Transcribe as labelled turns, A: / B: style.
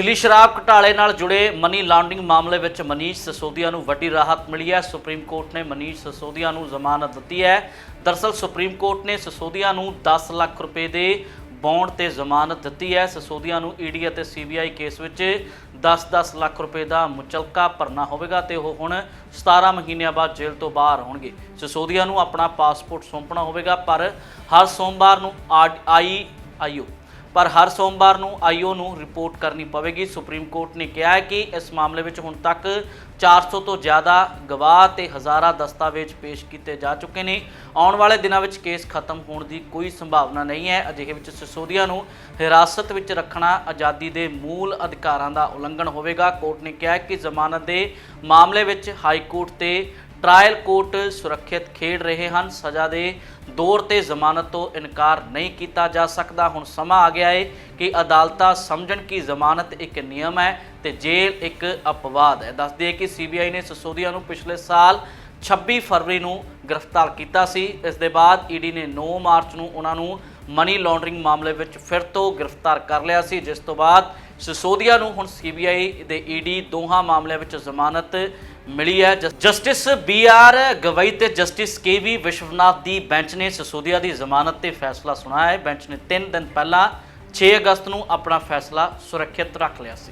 A: ਦਿੱਲੀ ਸ਼ਰਾਬ ਘੁਟਾਲੇ ਨਾਲ ਜੁੜੇ ਮਨੀ ਲਾਂਡਰਿੰਗ ਮਾਮਲੇ ਵਿੱਚ ਮਨੀਸ਼ ਸਸੋਦੀਆ ਨੂੰ ਵੱਡੀ ਰਾਹਤ ਮਿਲੀ ਹੈ। ਸੁਪਰੀਮ ਕੋਰਟ ਨੇ ਮਨੀਸ਼ ਸਸੋਦੀਆ ਨੂੰ ਜ਼ਮਾਨਤ ਦਿੱਤੀ ਹੈ। ਦਰਸਲ ਸੁਪਰੀਮ ਕੋਰਟ ਨੇ ਸਸੋਦੀਆ ਨੂੰ 10 ਲੱਖ ਰੁਪਏ ਦੇ ਬੌਂਡ ਤੇ ਜ਼ਮਾਨਤ ਦਿੱਤੀ ਹੈ। ਸਸੋਦੀਆ ਨੂੰ ਈਡੀ ਅਤੇ ਸੀਬੀਆਈ ਕੇਸ ਵਿੱਚ 10-10 ਲੱਖ ਰੁਪਏ ਦਾ ਮੁਚਲਕਾ ਭਰਨਾ ਹੋਵੇਗਾ ਤੇ ਉਹ ਹੁਣ 17 ਮਹੀਨਿਆਂ ਬਾਅਦ ਜੇਲ੍ਹ ਤੋਂ ਬਾਹਰ ਹੋਣਗੇ ਸਸੋਦੀਆ ਨੂੰ ਆਪਣਾ ਪਾਸਪੋਰਟ ਸੌਂਪਣਾ ਹੋਵੇਗਾ, ਪਰ ਹਰ ਸੋਮਵਾਰ ਨੂੰ ਆਈ ਆਈਓ ਪਰ ਹਰ ਸੋਮਵਾਰ ਨੂੰ ਆਈਓ ਨੂੰ ਰਿਪੋਰਟ ਕਰਨੀ ਪਵੇਗੀ। ਸੁਪਰੀਮ ਕੋਰਟ ਨੇ ਕਿਹਾ ਹੈ ਕਿ ਇਸ ਮਾਮਲੇ ਵਿੱਚ ਹੁਣ ਤੱਕ 400 ਤੋਂ ਜ਼ਿਆਦਾ ਗਵਾਹ ਤੇ ਹਜ਼ਾਰਾਂ ਦਸਤਾਵੇਜ਼ ਪੇਸ਼ ਕੀਤੇ ਜਾ ਚੁੱਕੇ ਨੇ। ਆਉਣ ਵਾਲੇ ਦਿਨਾਂ ਵਿੱਚ ਕੇਸ ਖਤਮ ਹੋਣ ਦੀ ਕੋਈ ਸੰਭਾਵਨਾ ਨਹੀਂ ਹੈ। ਅਜਿਹੇ ਵਿੱਚ ਸਿਸੋਦੀਆ ਨੂੰ ਹਿਰਾਸਤ ਵਿੱਚ ਰੱਖਣਾ ਆਜ਼ਾਦੀ ਦੇ ਮੂਲ ਅਧਿਕਾਰਾਂ ਦਾ ਉਲੰਘਣ ਹੋਵੇਗਾ। ਕੋਰਟ ਨੇ ਕਿਹਾ ਕਿ ਜ਼ਮਾਨਤ ਦੇ ਮਾਮਲੇ ਵਿੱਚ ਹਾਈ ਕੋਰਟ ਤੇ ਟ੍ਰਾਇਲ ਕੋਰਟ ਸੁਰੱਖਿਅਤ ਖੇਡ ਰਹੇ ਹਨ। ਸਜ਼ਾ ਦੇ ਦੌਰ ਤੇ ਜ਼ਮਾਨਤ ਤੋਂ ਇਨਕਾਰ ਨਹੀਂ ਕੀਤਾ ਜਾ ਸਕਦਾ। ਹੁਣ ਸਮਾਂ ਆ ਗਿਆ ਹੈ ਕਿ ਅਦਾਲਤਾਂ ਸਮਝਣ ਕਿ ਜ਼ਮਾਨਤ ਇੱਕ ਨਿਯਮ ਹੈ ਤੇ ਜੇਲ੍ਹ ਇੱਕ ਅਪਵਾਦ ਹੈ। ਦੱਸਦੇ ਹੈ ਕਿ ਸੀਬੀਆਈ ਨੇ ਸਸੋਦੀਆ ਨੂੰ ਪਿਛਲੇ ਸਾਲ 26 ਫਰਵਰੀ ਨੂੰ ਗ੍ਰਿਫਤਾਰ ਕੀਤਾ ਸੀ। ਇਸ ਦੇ ਬਾਅਦ ਈਡੀ ਨੇ 9 ਮਾਰਚ ਨੂੰ ਉਹਨਾਂ ਨੂੰ ਮਨੀ ਲਾਂਡਰਿੰਗ ਮਾਮਲੇ ਵਿੱਚ ਫਿਰ ਤੋਂ ਗ੍ਰਿਫਤਾਰ ਕਰ ਲਿਆ ਸੀ। ਜਿਸ ਤੋਂ ਬਾਅਦ ਸਿਸੋਦੀਆ ਨੂੰ ਹੁਣ ਸੀਬੀਆਈ ਦੇ ਈਡੀ ਦੋਹਾਂ ਮਾਮਲਿਆਂ ਵਿੱਚ ਜ਼ਮਾਨਤ ਮਿਲੀ ਹੈ। ਜਸ- ਜਸਟਿਸ ਬੀ ਆਰ ਗਵਈ ਤੇ ਜਸਟਿਸ ਕੇ ਵੀ ਵਿਸ਼ਵਨਾਥ ਦੀ ਬੈਂਚ ਨੇ ਸਿਸੋਦੀਆ ਦੀ ਜ਼ਮਾਨਤ ਤੇ ਫੈਸਲਾ ਸੁਣਾਇਆ ਹੈ। ਬੈਂਚ ਨੇ 3 ਦਿਨ ਪਹਿਲਾਂ 6 ਅਗਸਤ ਨੂੰ ਆਪਣਾ ਫੈਸਲਾ ਸੁਰੱਖਿਅਤ ਰੱਖ ਲਿਆ ਸੀ।